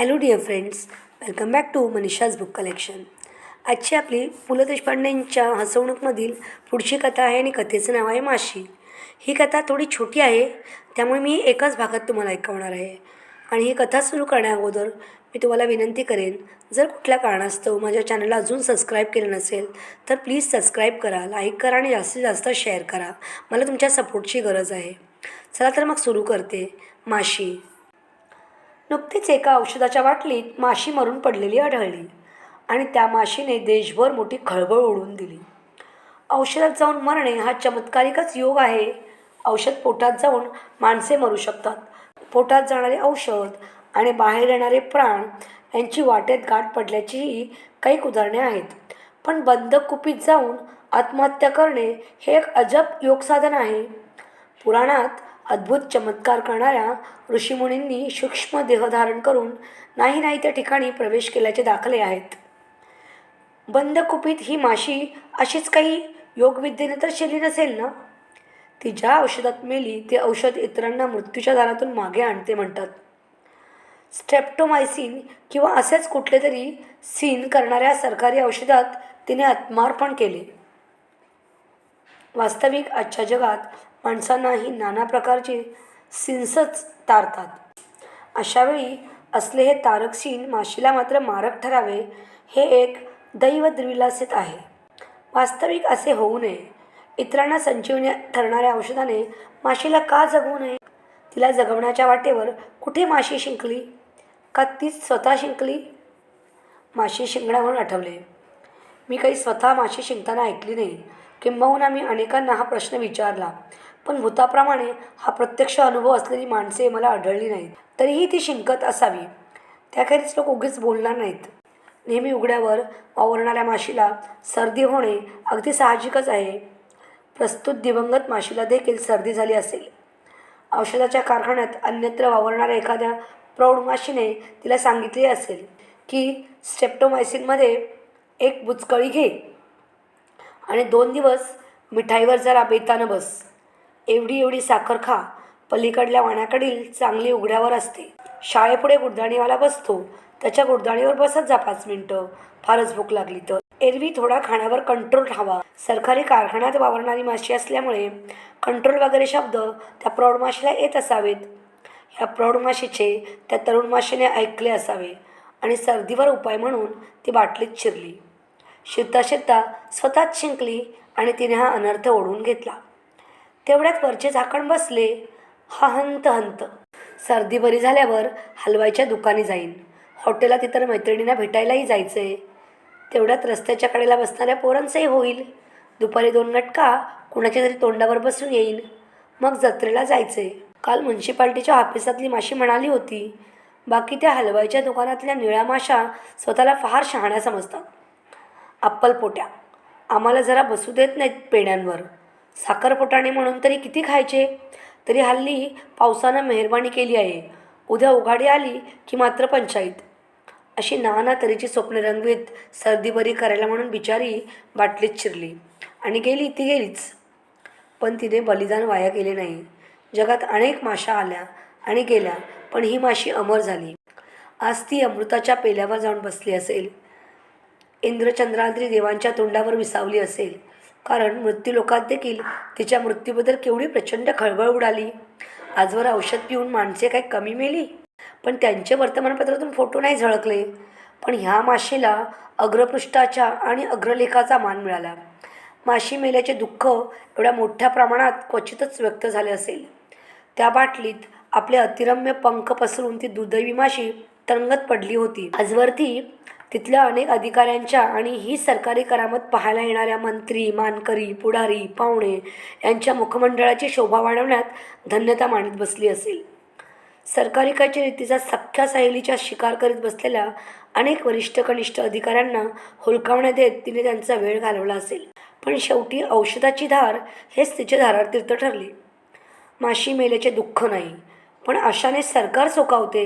Hello dear friends welcome back to Manisha's book collection आजची आपली पु ल देशपांडेंच्या हसवणूकमधील पुढची कथा आहे आणि कथेचं नाव आहे माशी. ही कथा थोडी छोटी आहे त्यामुळे मी एकाच भागात तुम्हाला ऐकवणार आहे. आणि ही कथा सुरू करण्याअगोदर मी तुम्हाला विनंती करेन जर कुठल्या कारणास्तव माझ्या चॅनलला अजून सबस्क्राईब केलं नसेल तर प्लीज सबस्क्राईब करा लाईक करा आणि जास्तीत जास्त शेअर करा. मला तुमच्या सपोर्टची गरज आहे. चला तर मग सुरू करते. माशी. नुकतीच एका औषधाच्या बाटलीत माशी मरून पडलेली आढळली आणि त्या माशीने देशभर मोठी खळबळ ओढून दिली. औषधात जाऊन मरणे हा चमत्कारिकच योग आहे. औषध पोटात जाऊन माणसे मरू शकतात. पोटात जाणारे औषध आणि बाहेर येणारे प्राण यांची वाटेत गाठ पडल्याचीही काही उदाहरणे आहेत. पण बंद कुपीत जाऊन आत्महत्या करणे हे एक अजब योगसाधन आहे. पुराणात अद्भुत चमत्कार करणाऱ्या ऋषीमुनींनी सूक्ष्म देहधारण करून नाही नाही त्या ठिकाणी प्रवेश केल्याचे दाखले आहेत. बंदकुपीत ही माशी अशीच काही योगविद्येने तर शेली नसेल ना? ती ज्या औषधात मेली ते औषध इतरांना मृत्यूच्या दारातून मागे आणते म्हणतात. स्ट्रेप्टोमायसिन किंवा असेच कुठले तरी सीन करणाऱ्या सरकारी औषधात तिने आत्मार्पण केले. वास्तविक आजच्या जगात माणसांनाही नाना प्रकारची सिन्सच तारतात. अशावेळी असले हे तारकसीन माशीला मात्र मारक ठरावे हे एक दैव द्विलासित आहे. वास्तविक असे होऊ नये. इतरांना संजीवनी ठरणाऱ्या औषधाने माशीला का जगवू नये? तिला जगवण्याच्या वाटेवर कुठे माशी शिंकली? का तीच स्वतः शिंकली? माशी शिंकण्यावरून आठवले. मी काही स्वतः माशी शिंकताना ऐकली नाही किंबहुना मी अनेकांना हा प्रश्न विचारला. पण भूताप्रमाणे हा प्रत्यक्ष अनुभव असलेली माणसे मला आढळली नाहीत. तरीही ती शिंकत असावी. त्याखेरीज लोक उगीच बोलणार नाहीत. नेहमी उघड्यावर वावरणाऱ्या माशीला सर्दी होणे अगदी साहजिकच आहे. प्रस्तुत दिवंगत माशीला देखील सर्दी झाली असेल. औषधाच्या कारखान्यात अन्यत्र वावरणाऱ्या एखाद्या प्रौढ माशीने तिला सांगितले असेल की स्टेप्टोमायसिनमध्ये एक बुचकळी घे आणि दोन दिवस मिठाईवर जरा बेतानं बस. एवढी एवढी साखर खा. पलीकडल्या वाण्याकडील चांगली उघड्यावर असते. शाळेपुढे गुडदाणीवाला बसतो. त्याच्या गुडदाणीवर बसत जा पाच मिनटं. फारच भूक लागली तर. एरवी थोडा खाण्यावर कंट्रोल हवा सरकारी कारखान्यात वावरणारी माशी असल्यामुळे कंट्रोल वगैरे शब्द त्या प्रौढ माशीला येत असावेत. ह्या प्रौढ माशीचे त्या तरुण माशीने ऐकले असावे आणि सर्दीवर उपाय म्हणून ती बाटलीत शिरली. शिरता शिरता स्वतःच शिंकली आणि तिने हा अनर्थ ओढून घेतला. तेवढ्यात वरचे झाकण बसले. हा हंत हंत. सर्दी बरी झाल्यावर हलवाईच्या दुकानी जाईन. हॉटेलात इतर मैत्रिणींना भेटायलाही जायचं. आहे तेवढ्यात रस्त्याच्या कडेला बसणाऱ्या पोरांचंही होईल. दुपारी दोन गटका कुणाच्या तरी तोंडावर बसून येईन. मग जत्रेला जायचे. काल म्युन्सिपाल्टीच्या ऑफिसातली माशी म्हणाली होती बाकी त्या हलवाईच्या दुकानातल्या निळ्या माशा स्वतःला फार शहाण्या समजतात. अप्पलपोट्या. आम्हाला जरा बसू देत नाहीत पेड्यांवर साखरपोटाणे म्हणून तरी किती खायचे? तरी हल्ली पावसानं मेहरबानी केली आहे. उद्या उघाडी आली की मात्र पंचायत अशी नाना तऱ्हेची स्वप्ने रंगवीत सर्दी बरी करायला म्हणून बिचारी बाटलीत शिरली. आणि गेली ती गेलीच. पण तिने बलिदान वाया केले नाही. जगात अनेक माशा आल्या आणि गेल्या पण ही माशी अमर झाली. आज ती अमृताच्या पेल्यावर जाऊन बसली असेल. इंद्रचंद्राद्री देवांच्या तोंडावर विसावली असेल. कारण मृत्यूलोकात देखील तिच्या मृत्यूबद्दल केवढी प्रचंड खळबळ उडाली. आजवर औषध पिऊन माणसे काही कमी मेली पण त्यांचे वर्तमानपत्रातून फोटो नाही झळकले. पण ह्या माशीला अग्रपृष्ठाच्या आणि अग्रलेखाचा मान मिळाला. माशी मेल्याचे दुःख एवढ्या मोठ्या प्रमाणात क्वचितच व्यक्त झाले असेल. त्या बाटलीत आपले अतिरम्य पंख पसरून ती दुर्दैवी माशी तरंगत पडली होती. आजवर ती तिथल्या अनेक अधिकाऱ्यांच्या आणि ही सरकारी करामत पाहायला येणाऱ्या मंत्री मानकरी पुढारी पाहुणे यांच्या मुखमंडळाची शोभा वाढवण्यात धन्यता मानत बसली असेल. सरकारी कचेरीतीचा सख्ख्या सहेलीच्या शिकार करीत बसलेल्या अनेक वरिष्ठ कनिष्ठ अधिकाऱ्यांना हुलकावण्यात देत तिने त्यांचा वेळ घालवला असेल. पण शेवटी औषधाची धार हेच तिचे धारातीर्थ ठरले. माशी मेल्याचे दुःख नाही पण अशाने सरकार चोकावते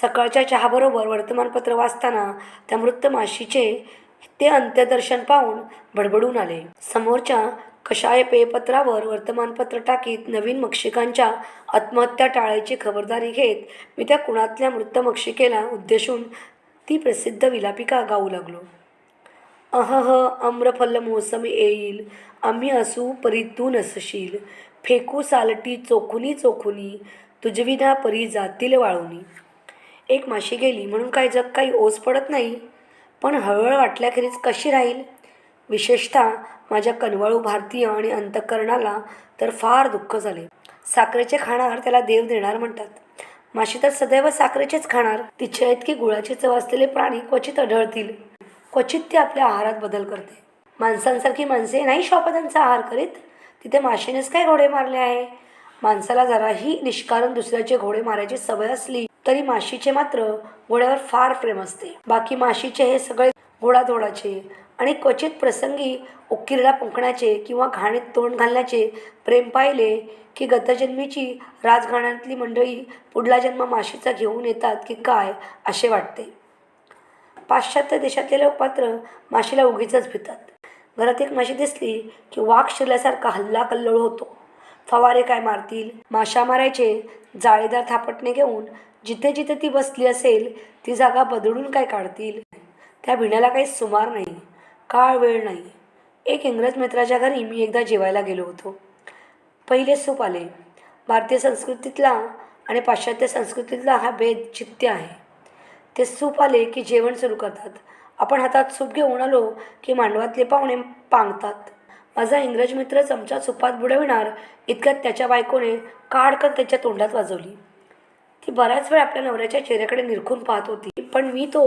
सकाळच्या चहाबरोबर वर्तमानपत्र वाचताना त्या मृत माशीचे ते अंत्यदर्शन पाहून बडबडून आले. समोरच्या कशाय पेयपत्रावर वर्तमानपत्र टाकीत नवीन मक्षिकांच्या आत्महत्या टाळायची खबरदारी घेत मी त्या कुणातल्या मृत मक्षिकेला उद्देशून ती प्रसिद्ध विलापिका गाऊ लागलो. अहह आम्रफल मोसम येईल आम्ही असू परी तू नसशील फेकू सालटी चोखुनी चोखुनी तुझविना परी जातील वाळुनी. एक माशी गेली म्हणून काय जग काही ओस पडत नाही? पण हळहळ वाटल्याखेरीज कशी राहील? विशेषतः माझ्या कनवाळू भारतीय आणि अंतःकरणाला तर फार दुःख झाले. साखरेचे खाणार त्याला देव देणार म्हणतात. माशी तर सदैव साखरेचेच खाणार. तिच्या इतकी गुळाची चव असलेले प्राणी क्वचित आढळतील. क्वचित ते आपल्या आहारात बदल करते. माणसांसारखी माणसे नाही श्वापदांचा आहार करीत? तिथे माशीनेच काय घोडे मारले आहे? माणसाला जराही निष्कारण दुसऱ्याचे घोडे मारायची सवय असली तरी माशीचे मात्र घोड्यावर फार प्रेम असते. बाकी माशीचे हे सगळे घोडाधोडाचे आणि क्वचित प्रसंगी उकिरडा पुंकण्याचे किंवा घाणीत तोंड घालण्याचे प्रेम पाहिले की गतजन्मीची राजघाण्यातली मंडळी पुढला जन्म माशीचा घेऊन येतात की काय असे वाटते. पाश्चात्य देशातले लोक मात्र माशीला उगीच भितात. घरात एक माशी दिसली की वाघ शिरल्यासारखा हल्ला कल्लोळ होतो. फवारे काय मारतील? माशा मारायचे जाळीदार थापटणे घेऊन जिथे जिथे ती बसली असेल ती जागा बदलून काय काढतील? त्या भिण्याला काही सुमार नाही काळ वेळ नाही. एक इंग्रज मित्राच्या घरी मी एकदा जेवायला गेलो होतो. पहिले सूप आले. भारतीय संस्कृतीतला आणि पाश्चात्य संस्कृतीतला हा भेद चित्य आहे. ते सूप आले की जेवण सुरू करतात. आपण हातात सूप घेऊन आलो की मांडवातले पाहुणे पांगतात. माझा इंग्रज मित्र चमचा सुपात बुडविणार इतक्यात त्याच्या बायकोने काडकन त्याच्या तोंडात वाजवली. ती बऱ्याच वेळ आपल्या नवऱ्याच्या चेहऱ्याकडे निरखून पाहत होती पण मी तो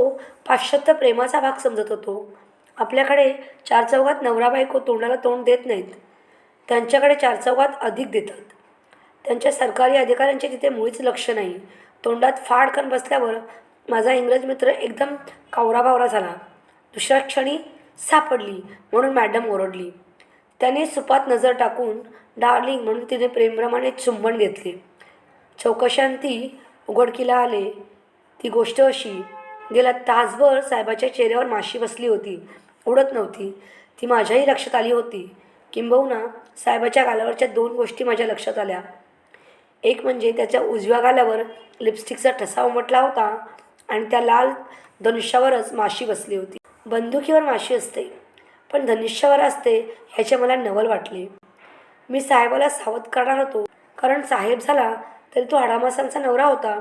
पाश्चात्य प्रेमाचा भाग समजत होतो. आपल्याकडे चार चौघात नवरा बायको तोंडाला तोंड देत नाहीत. त्यांच्याकडे चार चौघात अधिक देतात. त्यांच्या सरकारी अधिकाऱ्यांचे तिथे मुळीच लक्ष नाही. तोंडात फाडकन बसल्यावर माझा इंग्रज मित्र एकदम कावराबावरा झाला. दुसऱ्या क्षणी सापडली म्हणून मॅडम ओरडली. त्याने सुपात नजर टाकून डार्लिंग म्हणून तिने प्रेमप्रमाणे चुंबन घेतले. चौकशांती उघडकीला आले. ती गोष्ट अशी गेल्या तासभर साहेबाच्या चेहऱ्यावर माशी बसली होती. उडत नव्हती. ती माझ्याही लक्षात आली होती. किंबहुना साहेबाच्या गालावरच्या दोन गोष्टी माझ्या लक्षात आल्या. एक म्हणजे त्याच्या उजव्या गालावर लिपस्टिकचा ठसा उमटला होता आणि त्या लाल धनुष्यावरच माशी बसली होती. बंदुकीवर माशी असते. पण धनुष्यावर असते ह्याचे मला नवल वाटले. मी साहेबाला सावध करणार होतो कारण साहेब झाला तरी तो हाडामासांचा नवरा होता.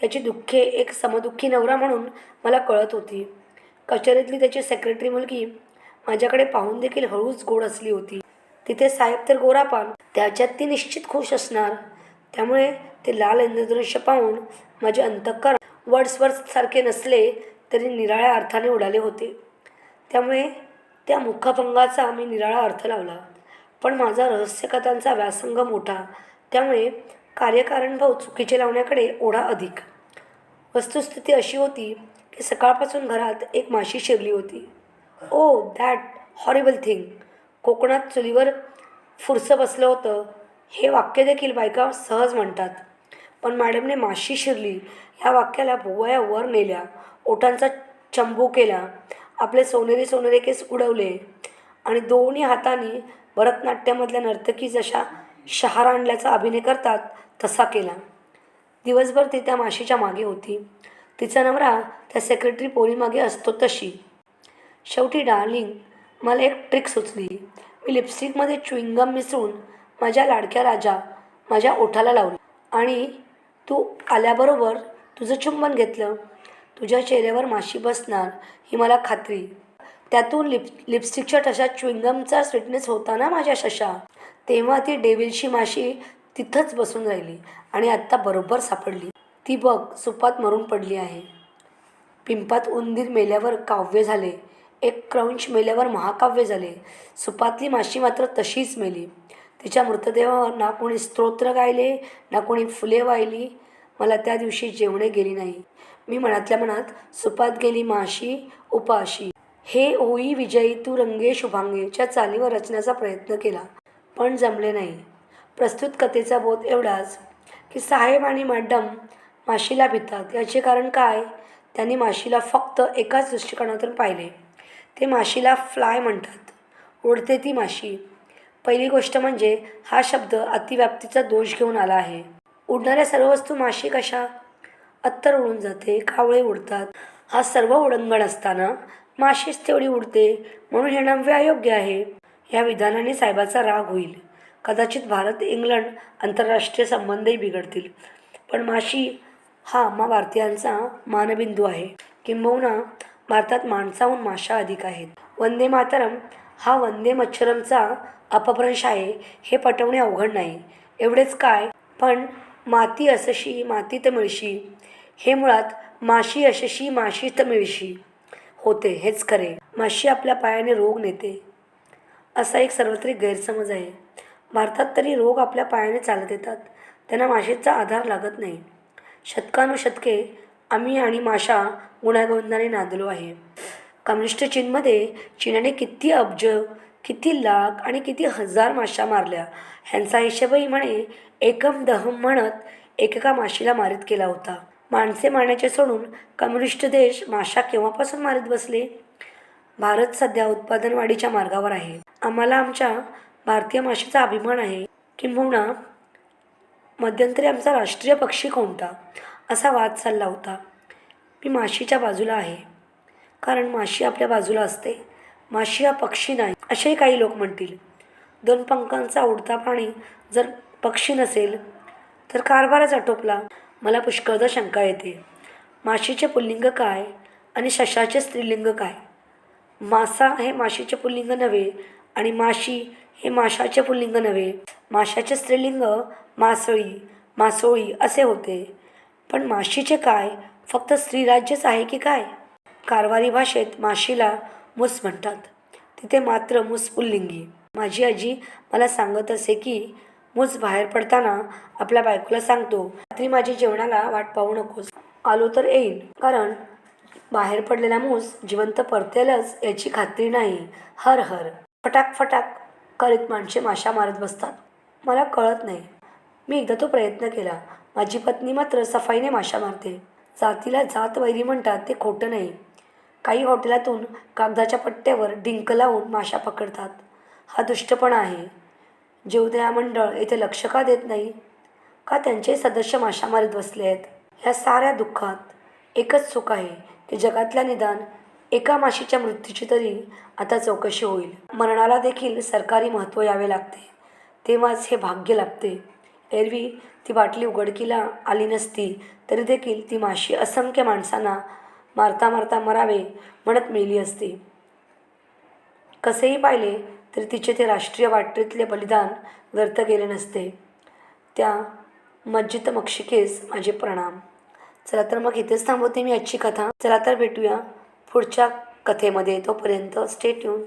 त्याची दुःखे एक समदुःखी नवरा म्हणून मला कळत होती. कचेरीतली त्याची सेक्रेटरी मुलगी माझ्याकडे पाहून देखील हळूच गोड असली होती. तिथे साहेब तर गोरापान त्याच्यात ती निश्चित खुश असणार. त्यामुळे ते लाल इंद्रधनुष्य पाहून माझे अंतःकरण सारखे नसले तरी निराळ्या अर्थाने उडाले होते. त्यामुळे त्या मुखभंगाचा मी निराळा अर्थ लावला. पण माझा रहस्यकथांचा व्यासंग मोठा त्यामुळे कार्यकारणभाव चुकीचे लावण्याकडे ओढा अधिक. वस्तुस्थिती अशी होती की सकाळपासून घरात एक माशी शिरली होती. Oh that horrible thing. कोकणात चुलीवर फुरसं बसलं होतं. हे वाक्य देखील बायका सहज म्हणतात. पण मॅडमने माशी शिरली. ह्या वाक्याला भुवया वर नेल्या. ओठांचा चंबू केला. आपले सोनेरी सोनेरी केस उडवले. आणि दोन्ही हातांनी भरतनाट्यामधल्या नर्तकी जशा शहार आणल्याचा अभिनय करतात तसा केला. दिवसभर ती त्या माशीच्या मागे होती. तिचा नवरा त्या सेक्रेटरी पोरीमागे असतो तशी. शेवटी डार्लिंग मला एक ट्रिक सुचली. मी लिपस्टिकमध्ये च्युइंगम मिसळून माझ्या लाडक्या राजा माझ्या ओठाला लावलं. आणि तू आल्याबरोबर तुझं चुंबन घेतलं. तुझ्या चेहऱ्यावर माशी बसणार ही मला खात्री. त्यातून लिप लिपस्टिकच्या ठशात च्युइंगमचा स्वीटनेस होता ना माझ्या शशा? तेव्हा ती डेविलशी माशी तिथंच बसून राहिली आणि आत्ता बरोबर सापडली. ती बघ सुपात मरून पडली आहे. पिंपात उंदीर मेल्यावर काव्य झाले. एक क्रंश मेल्यावर महाकाव्य झाले. सुपातली माशी मात्र तशीच मेली. तिच्या मृतदेहावर ना कोणी स्तोत्र गायले ना कोणी फुले वाहिली मला त्या दिवशी जेवणे गेली नाही. मी मनातल्या मनात सुपात गेली माशी उपाशी. हे होई विजयी तू रंगे शुभांगेच्या चालीवर रचण्याचा प्रयत्न केला पण जमले नाही. प्रस्तुत कथेचा बोध एवढाच की साहेब आणि मॅडम माशीला भितात. याचे कारण काय? त्यांनी माशीला फक्त एकाच दृष्टिकोनातून पाहिले. ते माशीला फ्लाय म्हणतात. उडते ती माशी. पहिली गोष्ट म्हणजे हा शब्द अतिव्याप्तीचा दोष घेऊन आला आहे. उडणाऱ्या सर्व वस्तू माशी कशा? अत्तर उडून जाते कावळे उडतात. हा सर्व उडंगण असताना माशीच तेवढी उडते म्हणून हे नव्य अयोग्य आहे. या विधानाने साहेबाचा राग होईल. कदाचित भारत इंग्लंड आंतरराष्ट्रीय संबंधही बिघडतील. पण माशी हा मा भारतीयांचा मानबिंदू आहे. किंबहुना भारतात माणसाहून माशा अधिक आहेत. वंदे मातरम हा वंदे मच्छरमचा अपभ्रंश आहे हे पटवणे अवघड नाही. एवढेच काय पण माती असशी मातीत मिळशी. हे मुळात माशी अशशी माशीत मिळशी. होते हेच खरे. माशी आपल्या पायाने रोग नेते. असा एक सर्वत्रिक गैरसमज आहे. भारतात तरी रोग आपल्या पायाने चालत येतात. त्यांना माशीचा आधार लागत नाही. शतकानुशतके आम्ही आणि माशा गुण्यागोविंदाने नांदलो आहे. कम्युनिस्ट चीनमध्ये चीनने किती अब्ज किती लाख आणि किती हजार माशा मारल्या. ह्यांचा हिशेबही म्हणे एकम दहम म्हणत एकेका माशीला मारित केला होता. माणसे मारण्याचे सोडून कम्युनिस्ट देश माशा केव्हापासून मारीत बसले? भारत सध्या उत्पादन वाढीच्या मार्गावर आहे. आम्हाला आमच्या भारतीय माशीचा अभिमान आहे किंबहुना मध्यंतरी आमचा राष्ट्रीय पक्षी कोणता? असा वाद चालला होता. मी माशीच्या बाजूला आहे. कारण माशी आपल्या बाजूला असते. माशी हा पक्षी नाही असेही काही लोक म्हणतील. दोन पंखांचा उडता प्राणी जर पक्षी नसेल तर कारभारच आटोपला. मला पुष्कळदा शंका येते. माशीचे पुल्लिंग काय आणि शशाचे स्त्रीलिंग काय? मासा हे माशीचे पुल्लिंग नव्हे आणि माशी हे माशाचे पुल्लिंग नव्हे. माशाचे स्त्रीलिंग मासळी मासोळी असे होते. पण माशीचे काय फक्त स्त्रीराज्यच आहे की काय? कारवारी भाषेत माशीला मुस म्हणतात. तिथे मात्र मुस पुल्लिंगी. माझी आजी मला सांगत असे की मूस बाहेर पडताना आपल्या बायकोला सांगतो रात्री माझी जेवणाला वाट पाहू नकोस. आलो तर येईन. कारण बाहेर पडलेला मूस जिवंत परतेलच याची खात्री नाही. हर हर. फटाक फटाक करीत माणसे माशा मारत बसतात. मला कळत नाही. मी एकदा तो प्रयत्न केला. माझी पत्नी मात्र सफाईने माशा मारते. जातीला जात वैरी म्हणतात ते खोटं नाही. काही हॉटेलातून कागदाच्या पट्ट्यावर डिंक लावून माशा पकडतात. हा दुष्टपणा आहे. जीवदया मंडळ येथे लक्ष का देत नाही? का त्यांचे सदस्य माशा मारीत बसले आहेत? ह्या साऱ्या दुःखात एकच सुख आहे की जगातल्या निदान एका माशीच्या मृत्यूची तरी आता चौकशी होईल. मरणाला देखील सरकारी महत्त्व यावे लागते. तेव्हाच हे भाग्य लागते एरवी ती बाटली उघडकीला आली नसती तरी देखील ती माशी असंख्य माणसांना मारता मारता मरावे म्हणत मेली असती. कसेही पाहिले तरी तिचे ते राष्ट्रीय वाटेतले बलिदान व्यर्थ गेले नसते. त्या मज्जित मक्षिकेस माझे प्रणाम. चला तर मग इथेच थांबवते मी आजची कथा. चला तर भेटूया पुढच्या कथेमध्ये. तोपर्यंत स्टेट येऊन